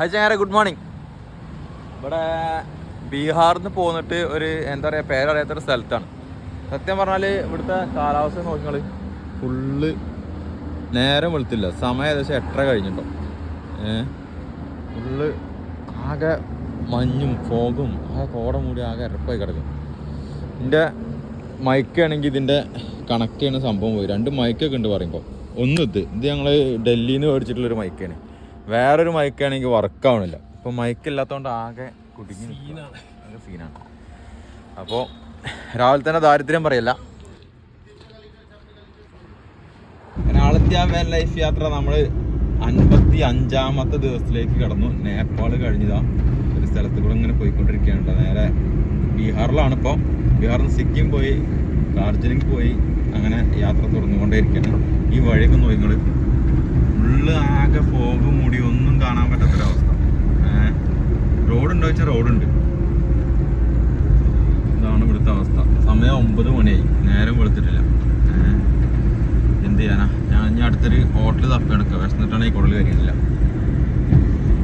Hi ചങ്ങാരെ good morning ഇവിടെ ബീഹാറിൽ നിന്ന് പോന്നിട്ട് ഒരു എന്താ പറയുക പേരറിയാത്തൊരു സ്ഥലത്താണ്. സത്യം പറഞ്ഞാൽ ഇവിടുത്തെ കാലാവസ്ഥ നോക്കിങ്ങൾ ഫുള്ള് നേരം വെളുത്തില്ല. സമയം ഏകദേശം എട്ടര കഴിഞ്ഞിട്ടോ. ഏഹ് ഫുള്ള് ആകെ മഞ്ഞും ഫോഗും ആകെ കോട മൂടി ആകെ ഇരപ്പായി കിടക്കും. എന്റെ മയക്കാണെങ്കിൽ ഇതിന്റെ കണക്ട് ചെയ്യുന്ന സംഭവം പോയി. രണ്ട് മയക്കൊക്കെ ഉണ്ട് പറയുമ്പോൾ ഒന്ന് ഇത്. ഞങ്ങൾ ഡൽഹിയിൽ നിന്ന് മേടിച്ചിട്ടുള്ളൊരു മൈക്കാണ് വേറൊരു മൈക്കാണെങ്കിൽ വർക്ക് ആവണില്ല. ഇപ്പോൾ മൈക്ക് ഇല്ലാത്തതുകൊണ്ട് ആകെ കുടുങ്ങി നിൽക്കുവാ. ആകെ സീനാണ്. അപ്പോൾ രാവിലെ തന്നെ ദാരിദ്ര്യം പറയല്ല. വാൻ ലൈഫ് യാത്ര നമ്മൾ അൻപത്തി അഞ്ചാമത്തെ ദിവസത്തിലേക്ക് കടന്നു. നേപ്പാൾ കഴിഞ്ഞതാ. ഒരു സ്ഥലത്ത് കൂടെ ഇങ്ങനെ പോയിക്കൊണ്ടിരിക്കുകയാണ് നേരെ ബീഹാറിലാണ് ഇപ്പോൾ ബീഹാറിൽ നിന്ന് സിക്കിം പോയി ഡാർജിലിംഗ് പോയി അങ്ങനെ യാത്ര തുറന്നുകൊണ്ടേയിരിക്കുകയാണ് ഈ വഴിയൊക്കെ നോക്കിങ്ങൾ ഫുള്ള് ആകെ ഫോഗ് മൂടി ഒന്നും കാണാൻ പറ്റാത്തൊരവസ്ഥ. റോഡ് റോഡുണ്ടോ വെച്ചാൽ റോഡുണ്ട്. ഇതാണ് ഇവിടുത്തെ അവസ്ഥ. സമയം ഒമ്പത് മണിയായി. നേരം വെളുത്തിട്ടില്ല. എന്ത് ചെയ്യാനാ? ഞാൻ ഇനി അടുത്തൊരു ഹോട്ടൽ തപ്പി എടുക്കുക വിശന്നിട്ടാണെങ്കിൽ കുടൽ കഴിയുന്നില്ല